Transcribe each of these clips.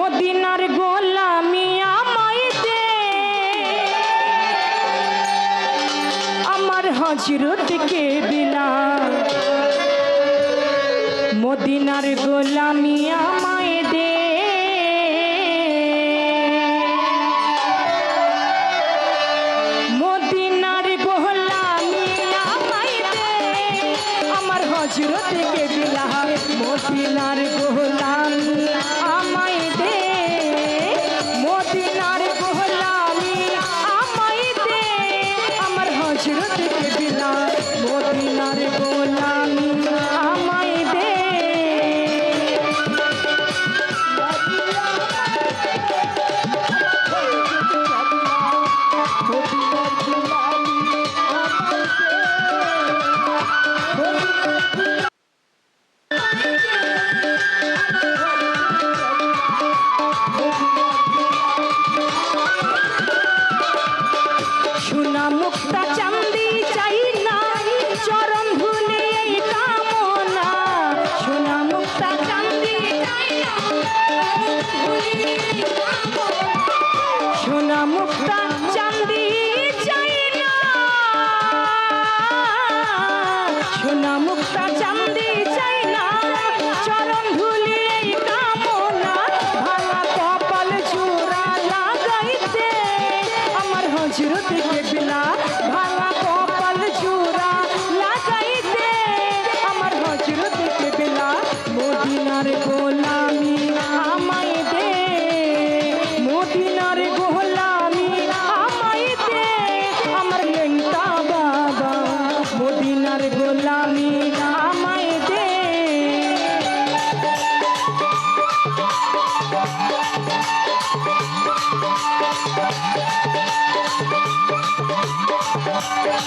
মদিনার গোলামি আমায় দে। আমার হজরতকে দিলা? মদিনার গোলামি আমায় হজরতকে বিনা ভাঙা কপাল চূড়া লাগাইতে আমার হজরতকে বিনা মদিনার গোলামি আমায় দে, মদিনার গোলামি আমায় দে, আমার লেংটা বাবা। মদিনার গোলামি আমায় দে। ওই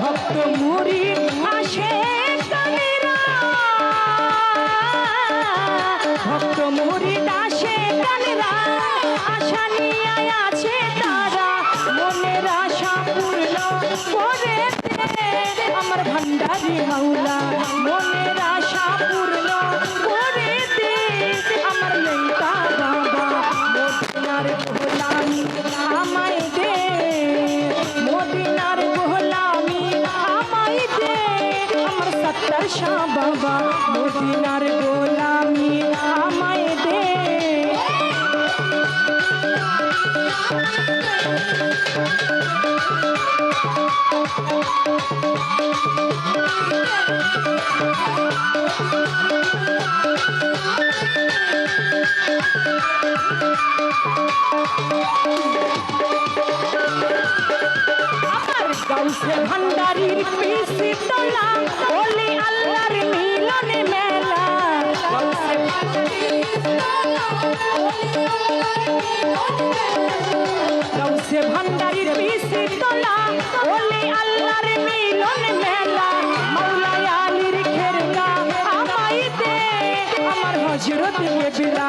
ভক্ত মুড়ি দাসে কানরা ভক্ত মুড়ি আসে কানেরা আশা নিয়ে আছে তারা। মনের আশা পূর্ণ করে আমার ভান্ডারি মাওলা। মনের আশা পূর্ণ আশা বাবা মদিনার গোলামি আমায় দে আমার গাউসে ভান্ডারির পিসি তোলা। সে ভান্ডারির পিসি তোলা ওলি আল্লাহর মিলন মেলা মাওলাই আলীর খেরকা আমায় দে আমার হজরত বেবিলা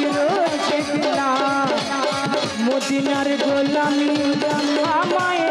চিরর দেখলাম। মদিনার গোলামি আমায়